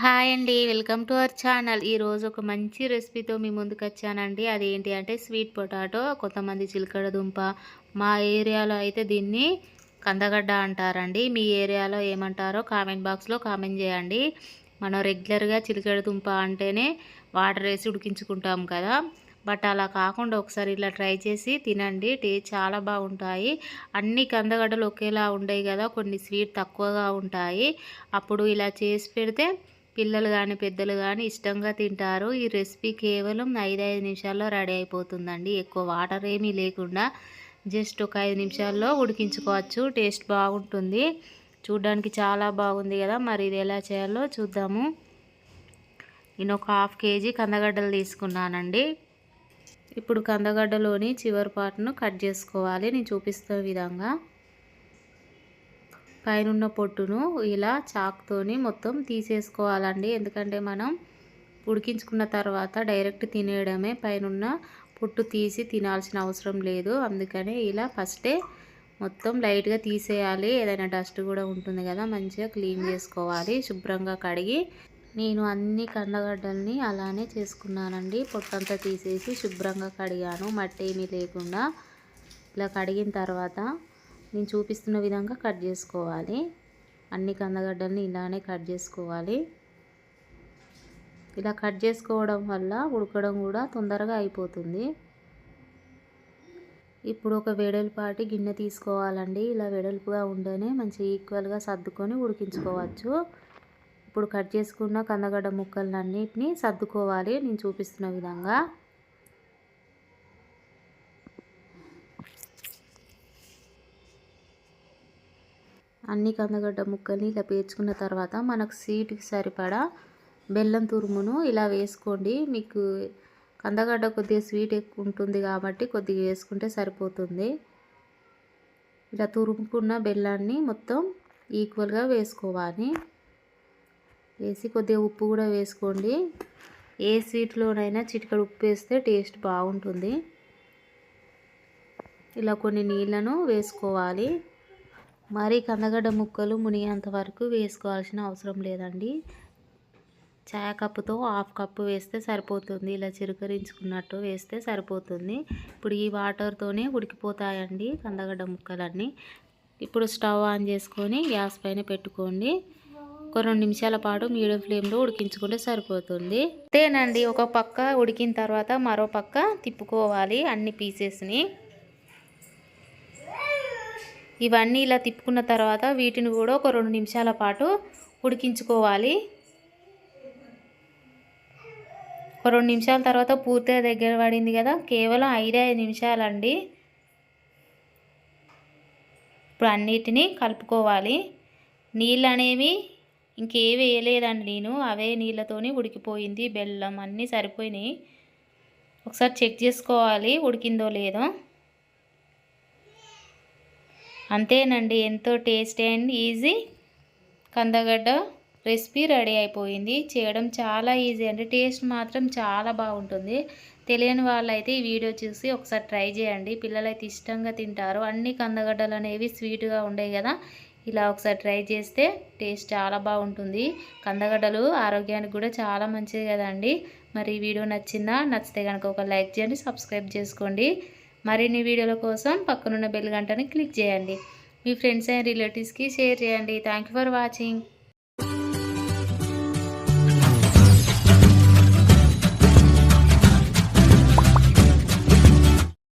Hi అండి welcome to our channel. ఈరోజు ఒక మంచి రెసిపీతో మీ ముందుకు వచ్చానండి. అదేంటి అంటే స్వీట్ పొటాటో కొంతమంది చిలకడ దుంప. మా ఏరియాలో అయితే దీన్ని కందగడ్డ అంటారండి. మీ ఏరియాలో ఏమంటారో కామెంట్ బాక్స్లో కామెంట్ చేయండి. మనం రెగ్యులర్గా చిలకడ దుంప అంటేనే వాటర్ వేసి ఉడికించుకుంటాం కదా. బట్ అలా కాకుండా ఒకసారి ఇలా ట్రై చేసి తినండి. టేస్ట్ చాలా బాగుంటాయి. అన్ని కందగడ్డలు ఒకేలా ఉండేవి కదా కొన్ని స్వీట్ తక్కువగా ఉంటాయి. అప్పుడు ఇలా చేసి పెడితే పిల్లలు కానీ పెద్దలు కానీ ఇష్టంగా తింటారు. ఈ రెసిపీ కేవలం ఐదు ఐదు నిమిషాల్లో రెడీ అయిపోతుందండి. ఎక్కువ వాటర్ ఏమీ లేకుండా జస్ట్ ఒక ఐదు నిమిషాల్లో ఉడికించుకోవచ్చు. టేస్ట్ బాగుంటుంది. చూడ్డానికి చాలా బాగుంది కదా. మరి ఇది ఎలా చేయాలో చూద్దాము. నేను ఒక హాఫ్ కేజీ కందగడ్డలు తీసుకున్నానండి. ఇప్పుడు కందగడ్డలోని చివరి పాటును కట్ చేసుకోవాలి. నేను చూపిస్తున్న విధంగా. పైన పొట్టును ఇలా చాక్తోని మొత్తం తీసేసుకోవాలండి. ఎందుకంటే మనం ఉడికించుకున్న తర్వాత డైరెక్ట్ తినేయడమే పైనున్న పొట్టు తీసి తినాల్సిన అవసరం లేదు. అందుకని ఇలా ఫస్టే మొత్తం లైట్గా తీసేయాలి. ఏదైనా డస్ట్ కూడా ఉంటుంది కదా మంచిగా క్లీన్ చేసుకోవాలి. శుభ్రంగా కడిగి నేను అన్ని కందగడ్డల్ని అలానే చేసుకున్నానండి. పొట్టంతా తీసేసి శుభ్రంగా కడిగాను. మట్టి ఏమీ లేకుండా. ఇలా కడిగిన తర్వాత నేను చూపిస్తున్న విధంగా కట్ చేసుకోవాలి. అన్ని కందగడ్డల్ని ఇలానే కట్ చేసుకోవాలి. ఇలా కట్ చేసుకోవడం వల్ల ఉడకడం కూడా తొందరగా అయిపోతుంది. ఇప్పుడు ఒక వెడల్పాటి గిన్నె తీసుకోవాలండి. ఇలా వెడల్పుగా ఉంటేనే మంచి ఈక్వల్గా సర్దుకొని ఉడికించుకోవచ్చు. ఇప్పుడు కట్ చేసుకున్న కందగడ్డ ముక్కలన్నిటిని సర్దుకోవాలి. నేను చూపిస్తున్న విధంగా. అన్ని కందగడ్డ ముక్కల్ని ఇలా పేర్చుకున్న తర్వాత మనకు స్వీట్కి సరిపడా బెల్లం తురుమును ఇలా వేసుకోండి. మీకు కందగడ్డ కొద్దిగా స్వీట్ ఎక్కువ ఉంటుంది కాబట్టి కొద్దిగా వేసుకుంటే సరిపోతుంది. ఇలా తురుముకున్న బెల్లాన్ని మొత్తం ఈక్వల్గా వేసుకోవాలి. వేసి కొద్దిగా ఉప్పు కూడా వేసుకోండి. ఏ స్వీట్లోనైనా చిటికడు ఉప్పు వేస్తే టేస్ట్ బాగుంటుంది. ఇలా కొన్ని నీళ్ళను వేసుకోవాలి. మరీ కందగడ్డ ముక్కలు మునిగేంత వరకు వేసుకోవాల్సిన అవసరం లేదండి. చాయ్ కప్పుతో హాఫ్ కప్పు వేస్తే సరిపోతుంది. ఇలా చిరుకరించుకున్నట్టు వేస్తే సరిపోతుంది. ఇప్పుడు ఈ వాటర్తోనే ఉడికిపోతాయండి కందగడ్డ ముక్కలన్నీ. ఇప్పుడు స్టవ్ ఆన్ చేసుకొని గ్యాస్ పైన పెట్టుకోండి. ఒక రెండు నిమిషాల పాటు మీడియం ఫ్లేమ్లో ఉడికించుకుంటే సరిపోతుంది. అంతేనండి. ఒక పక్క ఉడికిన తర్వాత మరో పక్క తిప్పుకోవాలి అన్ని పీసెస్ని. ఇవన్నీ ఇలా తిప్పుకున్న తర్వాత వీటిని కూడా ఒక రెండు నిమిషాల పాటు ఉడికించుకోవాలి. ఒక రెండు నిమిషాల తర్వాత పూర్తిగా దగ్గర పడింది కదా కేవలం ఐదే ఐదు నిమిషాలండి. ఇప్పుడు అన్నిటినీ కలుపుకోవాలి. నీళ్ళు అనేవి ఇంకేవి వేయలేదండి నేను అవే నీళ్ళతోని ఉడికిపోయింది బెల్లం అన్నీ సరిపోయినాయి. ఒకసారి చెక్ చేసుకోవాలి ఉడికిందో లేదో. అంతేనండి ఎంతో టేస్టీ అండ్ ఈజీ కందగడ్డ రెసిపీ రెడీ అయిపోయింది. చేయడం చాలా ఈజీ అండి టేస్ట్ మాత్రం చాలా బాగుంటుంది. తెలియని వాళ్ళైతే ఈ వీడియో చూసి ఒకసారి ట్రై చేయండి. పిల్లలైతే ఇష్టంగా తింటారు. అన్ని కందగడ్డలు అనేవి స్వీట్గా ఉండేవి కదా ఇలా ఒకసారి ట్రై చేస్తే టేస్ట్ చాలా బాగుంటుంది. కందగడ్డలు ఆరోగ్యానికి కూడా చాలా మంచిది కదండి. మరి ఈ వీడియో నచ్చిందా? నచ్చితే కనుక ఒక లైక్ చేయండి సబ్స్క్రైబ్ చేసుకోండి. మరిన్ని వీడియోల కోసం పక్కనున్న బెల్ గంటని క్లిక్ చేయండి. మీ ఫ్రెండ్స్ అండ్ రిలేటివ్స్కి షేర్ చేయండి. Thank for watching